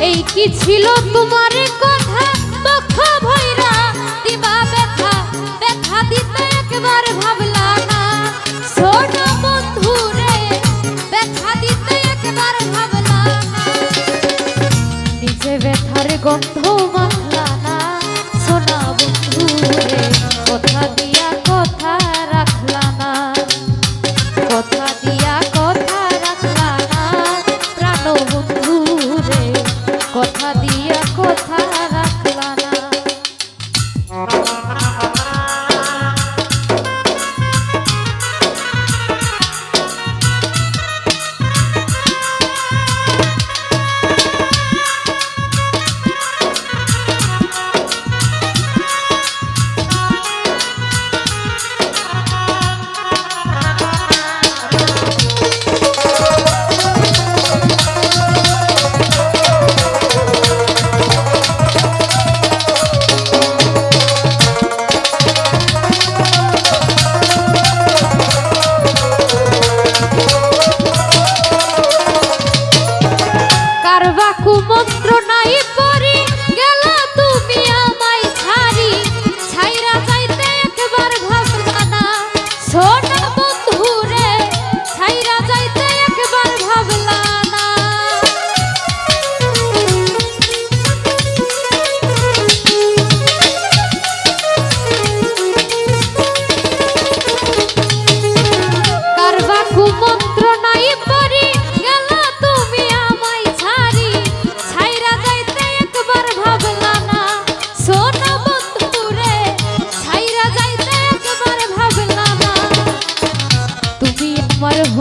এই কি ছিল তোমার কথা? পক্ষ ভৈরা দিবা ব্যথা। ব্যথা দিতে একবার ভাবলা না। সোনা বন্ধু রে ব্যথা দিতে একবার ভাবলা না। নিজে ব্যথার গন্ধ মাখলা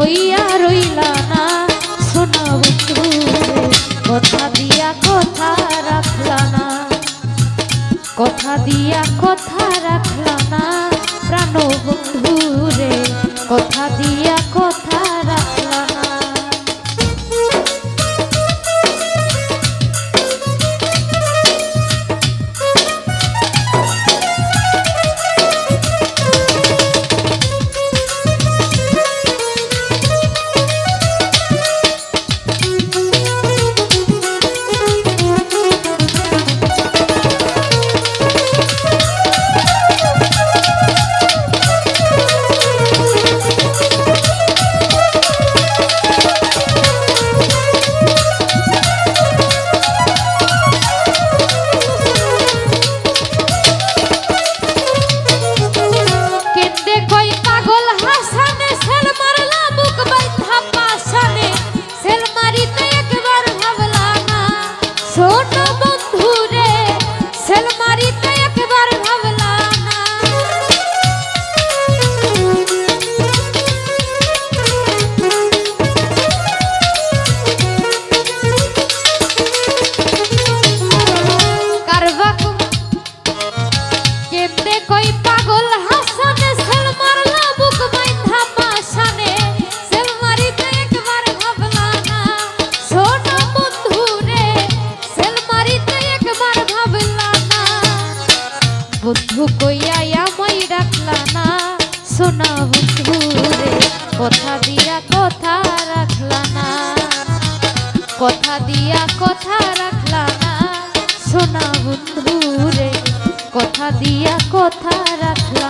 হইয়া রইলা না। শোনা বন্ধু, কথা দিয়া কথা রাখলা না। কথা দিয়া কথা রাখলা না। প্রাণ বন্ধু রে, কথা দিয়া বন্ধু কইয়া আমায় ডাকলা না, সোনা বন্ধু রে, কথা দিয়া কথা রাখলা না, কথা দিয়া কথা রাখলা না, সোনা বন্ধু রে, কথা দিয়া কথা রাখলা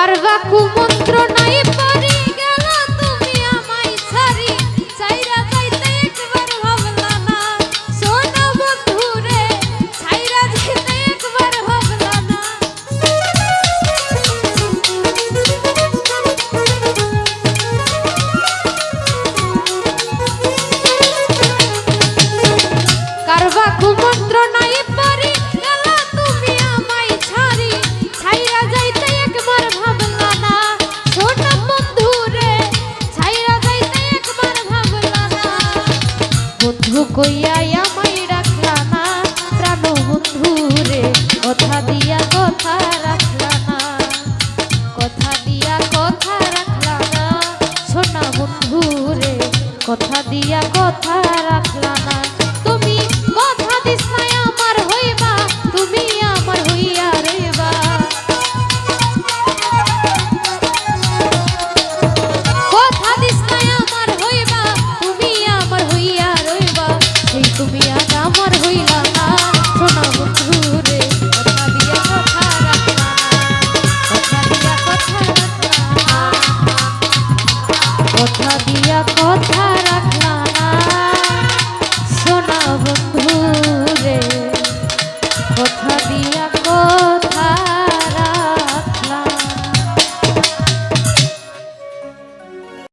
carvaco কইয়া